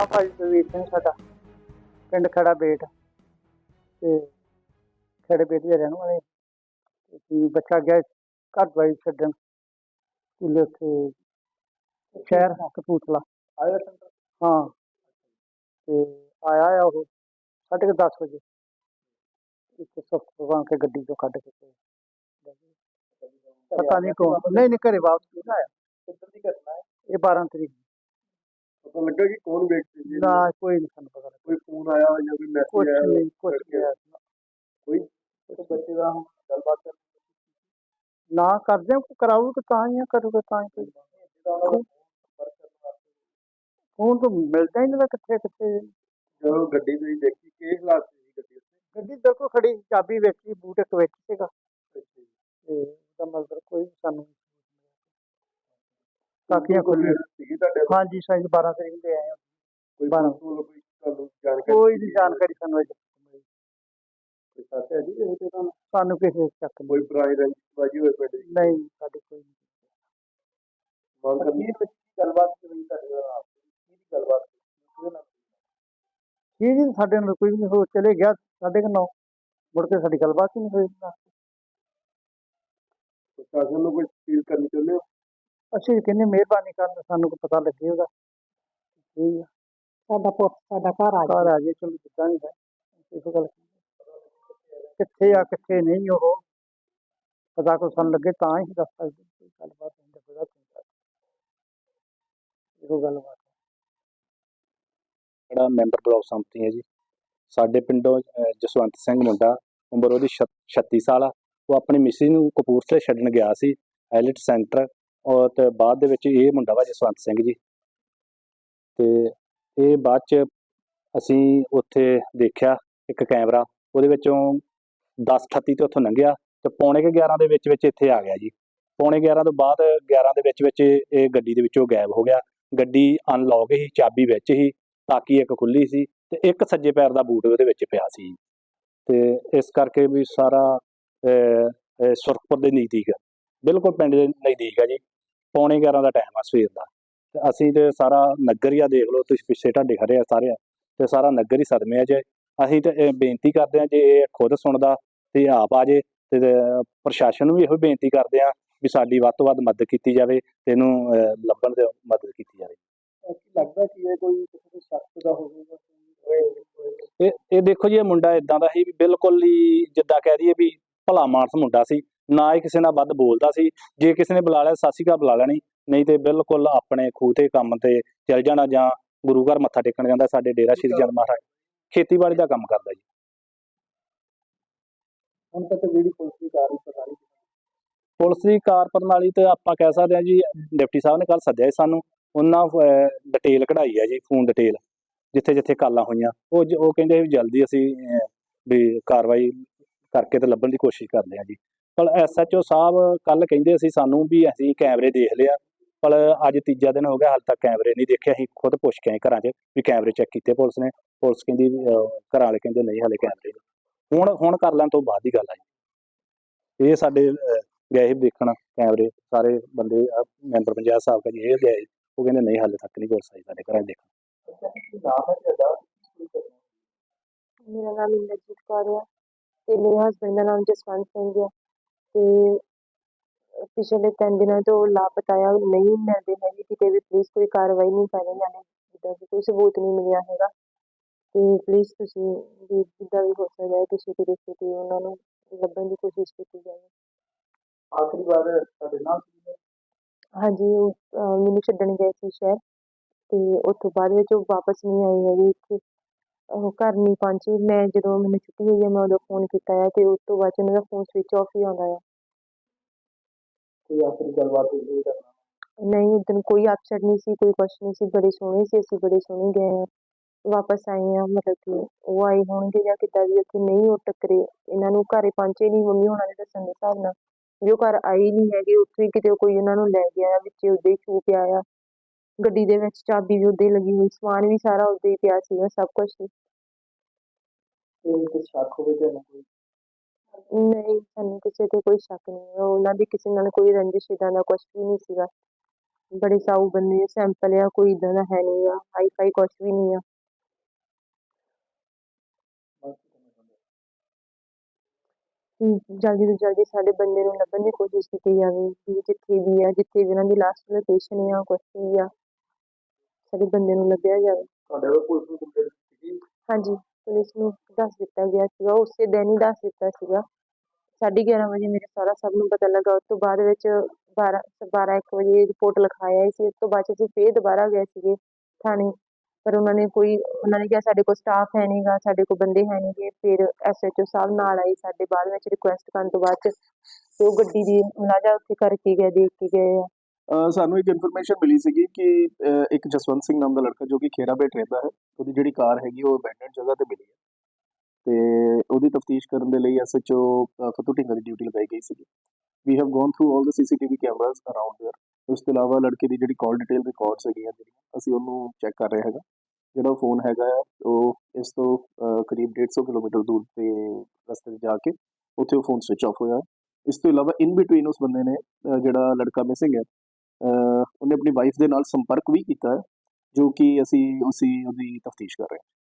ਨਾਮ ਭਾਈ ਸੁਰਵੀਰ ਸਿੰਘ ਸਾਡਾ ਪਿੰਡ ਖੜਾ ਬੇਟ ਤੇ ਖੜੇ ਬੇਟ ਦੇ ਰਹਿਣ ਵਾਲੇ ਤੇ ਅਸੀਂ ਬੱਚਾ ਗਿਆ ਘਰ ਦਵਾਈ ਛੱਡਣ ਸਕੂਲੇ ਉੱਥੇ ਸ਼ਹਿਰ ਕਪੂਰਥਲਾ। ਆਇਆ ਹਾਂ ਤੇ ਆਇਆ ਆ ਉਹ ਸਾਢੇ ਕੁ ਦਸ ਵਜੇ। ਇੱਕ ਸੁੱਖ ਭਗਵਾਨ ਕੇ ਗੱਡੀ ਚੋਂ ਕੱਢ ਕੇ ਤੇ ਪਤਾ ਨਹੀਂ ਕੌਣ। ਨਹੀਂ ਨਹੀਂ ਘਰੇ ਵਾਪਸ ਨਹੀਂ ਆਇਆ। ਕਿੱਧਰ ਦੀ ਘਟਨਾ ਹੈ? ਇਹ 12 ਤਰੀਕ ਪਤਾ ਲੱਗਾ ਕਿ ਕੌਣ ਵਿਅਕਤੀ ਸੀ ਨਾ ਕੋਈ ਨਹੀਂ ਸਾਨੂੰ ਪਤਾ ਲੱਗਾ। ਕੋਈ ਫੋਨ ਆਇਆ ਜਾਂ ਕੋਈ ਕੁਛ ਮੈਸੇਜ ਆਇਆ ਨਹੀਂ ਕੁਛ ਨਹੀਂ ਆਇਆ। ਕੋਈ? ਉਹ ਬੱਚੇ ਦਾ ਹੁਣ ਗੱਲਬਾਤ ਕਰ ਨਾ ਕਰਦੇ ਹੋ ਕਰਾਊਗੇ ਤਾਂ ਹੀ ਆ ਕਰੂਗੇ ਤਾਂ ਹੀ ਕੋਈ। ਹੁਣ ਤਾਂ ਮਿਲਦਾ ਹੀ ਨਹੀਂ ਤਾਂ ਕਿੱਥੇ ਕਿੱਥੇ। ਜਦੋਂ ਗੱਡੀ ਤੁਸੀਂ ਦੇਖੀ ਕਿਸ ਹਾਲਾਤ ਸੀ ਗੱਡੀ ਉੱਤੇ ਗੱਡੀ ਦੇਖੋ ਖੜੀ ਚਾਬੀ ਸੀ ਬੂਟ ਇੱਕ ਵਿੱਚ ਸੀਗਾ। ਤੇ ਉਹਦਾ ਮਤਲਬ ਕੋਈ ਸਾਨੂੰ ਕਾਕੀਆਂ ਖੁੱਲੀਆਂ ਸੀਗੀ ਤੁਹਾਡੇ ਕੋਲ? ਹਾਂਜੀ ਸਾਈਜ਼ 12 ਤਰੀਕ ਦੇ ਆਏ ਹਾਂ। ਕੋਈ ਬਾਰਾਂ। ਪੁਲਿਸ ਵੱਲੋਂ ਕੋਈ ਤੁਹਾਨੂੰ ਜਾਣਕਾਰੀ ਕੋਈ ਨਹੀਂ ਜਾਣਕਾਰੀ ਸਾਨੂੰ ਅਜੇ ਤੱਕ ਮਿਲੀ। ਕੋਈ ਸਾਥ ਹੈ ਜੀ ਇਹ ਤੇ ਤੁਹਾਨੂੰ ਸਾਨੂੰ ਕਿਸੇ ਚੱਕ ਨਹੀਂ ਕੋਈ ਪੁਰਾਣੀ ਰੰਜਿਸ਼ਬਾਜੀ ਹੋਏ ਪਿੰਡ ਦੀ ਨਹੀਂ ਸਾਡੀ ਕੋਈ ਨਹੀਂ ਮੰਗ ਕਰਨੀ ਹੈ ਵਿੱਚ ਕੀ ਗੱਲਬਾਤ ਹੋਈ ਤੁਹਾਡੇ ਨਾਲ ਆਪ? ਕੀ ਗੱਲਬਾਤ ਜੀ ਸਾਡੇ ਨਾਲ ਕੋਈ ਨਹੀਂ ਹੋ ਚਲੇ ਗਿਆ ਸਾਡੇ ਕੋਲ ਮੁੜ ਕੇ ਸਾਡੀ ਗੱਲਬਾਤ ਹੀ ਨਹੀਂ ਹੋਈ। ਪ੍ਰਸ਼ਾਸਨ ਨੂੰ ਕੋਈ ਅਪੀਲ ਕਰਨੀ ਚਾਹੁੰਦੇ ਹੋ ਅਸੀਂ ਕਹਿੰਦੇ ਮਿਹਰਬਾਨੀ ਕਰਨ ਸਾਨੂੰ ਕੋਈ ਪਤਾ ਲੱਗੇ ਉਹਦਾ। ਠੀਕ ਆ। ਸਾਡਾ ਪੁੱਤ ਸਾਡਾ ਘਰ ਆ ਘਰ ਆ ਜੇ ਚਲੋ ਜਿੱਦਾਂ ਵੀ ਹੈ। ਇਸ ਗੱਲ ਕਿੱਥੇ ਆ ਕਿੱਥੇ ਨਹੀਂ ਉਹ। ਪਤਾ ਕੋ ਸਾਨੂੰ ਲੱਗੇ ਤਾਂ ਹੀ ਦੱਸ ਸਕਦੇ। ਕੋਈ ਗੱਲਬਾਤ ਨਹੀਂ ਪਤਾ ਨਹੀਂ ਇਹੋ ਗੱਲਬਾਤ ਜਿਹੜਾ ਮੈਂਬਰ ਬਲਾਕ ਸੰਮਤੀ ਹੈ ਜੀ। ਸਾਡੇ ਪਿੰਡੋਂ ਜਸਵੰਤ ਸਿੰਘ ਮੁੰਡਾ ਉਮਰ ਉਹਦੀ ਛ- 36 ਸਾਲ ਆ। ਉਹ ਆਪਣੀ ਮਿਸਿਸ ਨੂੰ ਕਪੂਰਥਲੇ ਛੱਡਣ ਗਿਆ ਸੀ। ਐਲਿਟ ਸੈਂਟਰ ਔਰ ਤੇ ਬਾਅਦ ਦੇ ਵਿੱਚ ਇਹ ਮੁੰਡਾ ਵਾ ਜਸਵੰਤ ਸਿੰਘ ਜੀ। ਤੇ ਇਹ ਬਾਅਦ ਚ ਅਸੀਂ ਉੱਥੇ ਦੇਖਿਆ ਇੱਕ ਕੈਮਰਾ, ਉਹਦੇ ਵਿੱਚੋਂ 10:38 ਤੇ ਉੱਥੋਂ ਲੰਘਿਆ ਤੇ ਪੌਣੇ ਕੁ 11 ਦੇ ਵਿੱਚ ਵਿੱਚ ਇੱਥੇ ਆ ਗਿਆ ਜੀ। ਪੌਣੇ 11 ਤੋਂ ਬਾਅਦ 11 ਦੇ ਵਿੱਚ ਵਿੱਚ ਇਹ ਗੱਡੀ ਦੇ ਵਿੱਚੋਂ ਗਾਇਬ ਹੋ ਗਿਆ। ਗੱਡੀ ਅਨਲੌਕ ਹੀ, ਚਾਬੀ ਵਿੱਚ ਹੀ, ਤਾਕੀ ਇੱਕ ਖੁੱਲੀ ਸੀ ਤੇ ਇੱਕ ਸੱਜੇ ਪੈਰ ਦਾ ਬੂਟ ਉਹਦੇ ਵਿੱਚ ਪਿਆ ਸੀ। ਤੇ ਇਸ ਕਰਕੇ ਵੀ ਸਾਰਾ ਸੁਰਖਪੁਰ ਦੇ ਨਜ਼ਦੀਕ, ਬਿਲਕੁਲ ਪਿੰਡ ਦੇ ਨਜ਼ਦੀਕ ਆ ਜੀ। ਪੌਣੇ 11 ਦਾ ਟਾਈਮ ਆ ਸਵੇਰ ਦਾ। ਤੇ ਅਸੀਂ ਤੇ ਸਾਰਾ ਨਗਰ ਹੀ ਆ ਦੇਖ ਲਓ ਤੁਸੀਂ ਪਿੱਛੇ ਢਾਡੇ ਖੜੇ ਆ ਸਾਰੇ। ਤੇ ਸਾਰਾ ਨਗਰ ਹੀ ਸਦਮੇ ਆ ਜੇ। ਅਸੀਂ ਤੇ ਬੇਨਤੀ ਕਰਦੇ ਆ ਜੇ ਇਹ ਖੁਦ ਸੁਣਦਾ ਤੇ ਆਪ ਆ ਜੇ ਤੇ ਪ੍ਰਸ਼ਾਸਨ ਨੂੰ ਵੀ ਇਹੋ ਬੇਨਤੀ ਕਰਦੇ ਆ ਵੀ ਸਾਡੀ ਵੱਧ ਤੋਂ ਵੱਧ ਮਦਦ ਕੀਤੀ ਜਾਵੇ ਤੇ ਇਹਨੂੰ ਲੱਭਣ ਤੇ ਮਦਦ ਕੀਤੀ ਜਾਵੇ। ਲੱਗਦਾ ਕਿ ਇਹ ਕੋਈ ਕਿਸੇ ਦੇ ਸ਼ਖਸ ਦਾ ਹੋਵੇਗਾ? ਇਹ ਇਹ ਦੇਖੋ ਜੀ ਇਹ ਮੁੰਡਾ ਇਦਾਂ ਦਾ ਸੀ ਵੀ ਬਿਲਕੁਲ ਹੀ ਜਿੱਦਾਂ ਕਹਿ ਦਈਏ ਵੀ ਭਲਾ ਮਾਨਸ ਮੁੰਡਾ ਸੀ ਨਾ ਹੀ ਕਿਸੇ ਨਾਲ ਵੱਧ ਬੋਲਦਾ ਸੀ। ਜੇ ਕਿਸੇ ਨੇ ਬੁਲਾ ਲਿਆ ਸਾਸੀ ਕਾ ਬੁਲਾ ਲੈਣੀ। ਨਹੀਂ ਤੇ ਬਿਲਕੁਲ ਆਪਣੇ ਖੂਹ ਤੇ ਕੰਮ ਤੇ ਚਲ ਜਾਣਾ ਜਾਂ ਗੁਰੂ ਘਰ ਮੱਥਾ ਟੇਕਣ ਜਾਂਦਾ ਸਾਡੇ ਡੇਰਾ ਸ਼੍ਰੀ ਚੰਦ ਮਹਾਰਾਜ। ਖੇਤੀਬਾੜੀ ਦਾ ਕੰਮ ਕਰਦਾ ਜੀ। ਹੁਣ ਤੱਕ ਜਿਹੜੀ ਪੁਲਿਸ ਦੀ ਕਾਰਵਾਈ ਪ੍ਰਣਾਲੀ ਪੁਲਿਸ ਦੀ ਕਾਰ ਪ੍ਰਣਾਲੀ ਤੇ ਆਪਾਂ ਕਹਿ ਸਕਦੇ ਹਾਂ ਜੀ ਡਿਪਟੀ ਸਾਹਿਬ ਨੇ ਕੱਲ ਸੱਦਿਆ ਸੀ ਸਾਨੂੰ। ਉਹਨਾਂ ਡਿਟੇਲ ਕਢਾਈ ਹੈ ਜੀ ਫੋਨ ਡਿਟੇਲ ਜਿੱਥੇ ਜਿੱਥੇ ਕਾਲਾਂ ਹੋਈਆਂ। ਉਹ ਉਹ ਕਹਿੰਦੇ ਜਲਦੀ ਅਸੀਂ ਵੀ ਕਾਰਵਾਈ ਕਰਕੇ ਤੇ ਲੱਭਣ ਦੀ ਕੋਸ਼ਿਸ਼ ਕਰਦੇ ਹਾਂ ਜੀ। ਪਰ ਐਸਐਚਓ ਸਾਹਿਬ ਕੱਲ ਕਹਿੰਦੇ ਸੀ ਸਾਨੂੰ ਵੀ ਅਸੀਂ ਕੈਮਰੇ ਦੇਖ ਲਿਆ ਪਰ ਅੱਜ ਤੀਜਾ ਦਿਨ ਹੋ ਗਿਆ ਹਾਲ ਤੱਕ ਕੈਮਰੇ ਨਹੀਂ ਦੇਖੇ ਅਸੀਂ ਖੁਦ ਪੁੱਛ ਕੇ ਆਏ ਘਰਾਂ 'ਚ ਵੀ ਕੈਮਰੇ ਚੈੱਕ ਕੀਤੇ ਪੁਲਿਸ ਨੇ ਪੁਲਿਸ ਕਹਿੰਦੀ ਘਰਾਂ ਵਾਲੇ ਕਹਿੰਦੇ ਨਹੀਂ ਹਾਲੇ ਕੈਮਰੇ ਨਹੀਂ। ਹੁਣ ਹੁਣ ਕਰ ਲੈਣ ਤੋਂ ਬਾਅਦ ਦੀ ਗੱਲ ਆ ਜੀ। ਇਹ ਸਾਡੇ ਗਏ ਸੀ ਦੇਖਣ ਕੈਮਰੇ ਸਾਰੇ ਬੰਦੇ ਮੈਂਬਰ ਪੰਚਾਇਤ ਸਾਹਿਬ ਕਾ ਜੀ ਇਹ ਗਏ ਉਹ ਕਹਿੰਦੇ ਨਹੀਂ ਹਾਲੇ ਤੱਕ ਨਹੀਂ ਪੁਲਿਸ ਆਈ ਸਾਡੇ ਘਰਾਂ 'ਚ ਦੇਖਣ ਮੇਰਾ ਨਾਮ ਇੰਦਰਜੀਤ ਕੌਰ ਹੈ। ਤੇ ਮੇਰੇ ਹਸਬੰਡ ਦਾ ਨਾਮ ਜਸਵੰਤ ਸਿੰਘ ਹੈ ਤੇ ਪਿਛਲੇ ਤਿੰਨ ਦਿਨਾਂ ਤੋਂ ਲਾਪਤਾ ਆ ਨਹੀਂ ਮਿਲਦੇ ਹੈਗੇ ਕਿਤੇ ਵੀ ਪੁਲਿਸ ਕੋਈ ਕਾਰਵਾਈ ਨਹੀਂ ਕਰ ਰਹੀ ਨਾਲੇ ਜਿੱਦਾਂ ਕਿ ਕੋਈ ਸਬੂਤ ਨਹੀਂ ਮਿਲਿਆ ਹੈਗਾ। ਤੇ ਪਲੀਜ਼ ਤੁਸੀਂ ਵੀ ਜਿੱਦਾਂ ਵੀ ਹੋ ਸਕਦਾ ਹੈ ਕਿਸੇ ਤਰੀਕੇ ਤੇ ਉਹਨਾਂ ਨੂੰ ਲੱਭਣ ਦੀ ਕੋਸ਼ਿਸ਼ ਕੀਤੀ ਜਾਵੇ। ਆਖਰੀ ਵਾਰ ਤੁਹਾਡੇ ਨਾਲ ਸੀ ਹਾਂਜੀ ਉਹ ਅਹ ਮੈਨੂੰ ਛੱਡਣ ਗਏ ਸੀ ਸ਼ਹਿਰ ਤੇ ਉੱਥੋਂ ਬਾਅਦ ਵਿੱਚ ਉਹ ਵਾਪਸ ਨਹੀਂ ਆਏ ਹੈਗੇ ਇੱਥੇ। ਉਹ ਘਰ ਨਹੀਂ ਪਹੁੰਚੇ। ਮੈਂ ਜਦੋਂ ਮੈਨੂੰ ਛੁੱਟੀ ਹੋਈ ਹੈ ਮੈਂ ਉਦੋਂ ਫੋਨ ਕੀਤਾ ਹੈ ਤੇ ਉਸ ਤੋਂ ਬਾਅਦ 'ਚ ਉਹਨਾਂ ਦਾ ਫੋਨ ਸਵਿਚ ਆਫ ਹੀ ਆਉਂਦਾ ਹੈ ਕੋਈ ਆਖਰੀ ਗੱਲਬਾਤ ਹੋਈ ਹੋਈ ਤੁਹਾਡੇ ਨਾਲ ਨਹੀਂ ਉਦੋਂ ਕੋਈ ਅਪਸੈਟ ਨਹੀਂ ਸੀ ਕੋਈ ਕੁਛ ਨਹੀਂ ਸੀ ਬੜੇ ਸੋਹਣੇ ਸੀ ਅਸੀਂ ਬੜੇ ਸੋਹਣੇ ਗਏ ਹਾਂ ਵਾਪਸ ਆਏ ਹਾਂ ਮਤਲਬ ਕਿ ਉਹ ਆਏ ਹੋਣਗੇ ਜਾਂ ਕਿੱਦਾਂ ਵੀ ਉੱਥੇ ਨਹੀਂ ਉਹ ਟੱਕਰੇ। ਇਹਨਾਂ ਨੂੰ ਘਰੇ ਪਹੁੰਚੇ ਨਹੀਂ ਮੰਮੀ ਹੋਣਾ ਦੇ ਦੱਸਣ ਦੇ ਹਿਸਾਬ ਨਾਲ। ਵੀ ਉਹ ਘਰ ਆਏ ਨਹੀਂ ਹੈਗੇ ਉੱਥੇ ਹੀ ਕਿਤੇ ਕੋਈ ਉਹਨਾਂ ਨੂੰ ਲੈ ਗਿਆ ਵਿੱਚ ਉਹਦੇ ਛੂ ਪਿਆ ਆ। ਗੱਡੀ ਦੇ ਵਿੱਚ ਚਾਬੀ ਵੀ ਉਹਦੇ ਲੱਗੀ ਹੋਈ ਸਮਾਨ ਵੀ ਸਾਰਾ ਉਹਦੇ ਹੀ ਪਿਆ ਸੀਗਾ ਸਭ ਕੁਝ ਕੋਈ ਤੇ ਸ਼ੱਕ ਹੋਵੇ ਤੁਹਾਨੂੰ ਕੋਈ? ਨਹੀਂ ਸਾਨੂੰ ਕਿਸੇ ਤੇ ਕੋਈ ਸ਼ੱਕ ਨਹੀਂ ਹੈ ਉਹਨਾਂ ਦੀ ਕਿਸੇ ਨਾਲ ਕੋਈ ਰੰਜਿਸ਼ ਏਦਾਂ ਦਾ ਕੁਝ ਵੀ ਨਹੀਂ ਸੀਗਾ। ਬੜੇ ਸਾਊ ਬੰਦੇ ਸੈਂਪਲ ਆ ਕੋਈ ਇਦਾਂ ਦਾ ਹੈ ਨਹੀਂ ਆ ਹਾਈ ਫਾਈ ਕੁਛ ਵੀ ਨਹੀਂ ਆ। ਜਲਦੀ ਤੋਂ ਜਲਦੀ ਸਾਡੇ ਬੰਦੇ ਨੂੰ ਲੱਭਣ ਦੀ ਕੋਸ਼ਿਸ਼ ਕੀਤੀ ਜਾਵੇ ਵੀ ਜਿੱਥੇ ਵੀ ਆ ਜਿੱਥੇ ਵੀ ਉਹਨਾਂ ਦੀ ਲਾਸਟ ਲੋਕੇਸ਼ਨ ਆ ਕੁਛ ਵੀ ਆ। ਸਾਡੇ ਬੰਦੇ ਨੂੰ ਲੱਭਿਆ ਜਾਵੇ। ਤੁਹਾਡੇ ਵੱਲੋਂ ਪੁਲਿਸ ਨੂੰ ਕੰਪਲੇਂਟ ਕੀਤੀ ਹਾਂਜੀ ਪੁਲਿਸ ਨੂੰ ਦੱਸ ਦਿੱਤਾ ਗਿਆ ਸੀਗਾ ਉਸੇ ਦਿਨ ਹੀ ਦੱਸ ਦਿੱਤਾ ਸੀਗਾ। ਸਾਢੇ ਗਿਆਰਾਂ ਵਜੇ ਮੇਰੇ ਸਾਰਾ ਸਭ ਨੂੰ ਪਤਾ ਲੱਗਾ ਉਸ ਤੋਂ ਬਾਅਦ ਵਿੱਚ 12 12 ਇੱਕ ਵਜੇ ਰਿਪੋਰਟ ਲਿਖਾਇਆ ਸੀ ਉਸ ਤੋਂ ਬਾਅਦ ਅਸੀਂ ਫੇਰ ਦੁਬਾਰਾ ਗਏ ਸੀਗੇ ਥਾਣੇ। ਪਰ ਉਹਨਾਂ ਨੇ ਕੋਈ ਉਹਨਾਂ ਨੇ ਕਿਹਾ ਸਾਡੇ ਕੋਲ ਸਟਾਫ ਹੈ ਨਹੀਂਗਾ ਸਾਡੇ ਕੋਲ ਬੰਦੇ ਹੈ ਨਹੀਂਗੇ ਫਿਰ ਐਸਐਚਓ ਸਾਹਿਬ ਨਾਲ ਆਏ ਸਾਡੇ ਬਾਅਦ ਵਿੱਚ ਰਿਕੁਐਸਟ ਕਰਨ ਤੋਂ ਬਾਅਦ ਤੇ ਉਹ ਗੱਡੀ ਦੀ ਮੁਲਾਜ਼ਾ ਉੱਥੇ ਕਰਕੇ ਗਏ ਦੇਖ ਕੇ ਗਏ ਆ। ਸਾਨੂੰ ਇੱਕ ਇਨਫੋਰਮੇਸ਼ਨ ਮਿਲੀ ਸੀਗੀ ਕਿ ਅਹ ਇੱਕ ਜਸਵੰਤ ਸਿੰਘ ਨਾਮ ਦਾ ਲੜਕਾ ਜੋ ਕਿ ਖੇਰਾ ਬੇਟ ਰਹਿੰਦਾ ਹੈ ਉਹਦੀ ਜਿਹੜੀ ਕਾਰ ਹੈਗੀ ਉਹ ਅਬੈਂਡਨਡ ਜਗ੍ਹਾ ਤੇ ਮਿਲੀ ਹੈ ਤੇ ਉਹਦੀ ਤਫਤੀਸ਼ ਕਰਨ ਦੇ ਲਈ ਐਸਐਚਓ ਫਤੂ ਢਿੰਗਾ ਦੀ ਡਿਊਟੀ ਲਗਾਈ ਗਈ ਸੀਗੀ we have gone through all the CCTV cameras around there ਉਸ ਤੋਂ ਇਲਾਵਾ ਲੜਕੇ ਦੀ ਜਿਹੜੀ ਕਾਲ ਡਿਟੇਲ ਰਿਕਾਰਡਸ ਹੈਗੀਆਂ ਜਿਹੜੀਆਂ ਅਸੀਂ ਉਹਨੂੰ ਚੈੱਕ ਕਰ ਰਹੇ ਹੈਗਾ ਜਿਹੜਾ ਫੋਨ ਹੈਗਾ ਆ ਉਹ ਇਸ ਤੋਂ ਅਹ, ਕਰੀਬ 150 ਕਿਲੋਮੀਟਰ ਦੂਰ ਤੇ ਰਸਤੇ 'ਤੇ ਜਾ ਕੇ ਉੱਥੇ ਉਹ ਫੋਨ ਸਵਿਚ ਆਫ ਹੋਇਆ ਇਸ ਤੋਂ ਇਲਾਵਾ ਇਨ ਬਿਟਵੀਨ ਉਸ ਬੰਦੇ ਨੇ ਅਹ, ਜਿਹੜਾ ਲੜਕਾ ਮਿਸਿੰਗ ਹੈ ਅਹ ਉਹਨੇ ਆਪਣੀ ਵਾਈਫ ਦੇ ਨਾਲ ਸੰਪਰਕ ਵੀ ਕੀਤਾ ਹੈ, ਜੋ ਕਿ ਅਸੀਂ ਉਸੇ ਉਹਦੀ ਤਫਤੀਸ਼ ਕਰ ਰਹੇ ਹਾਂ।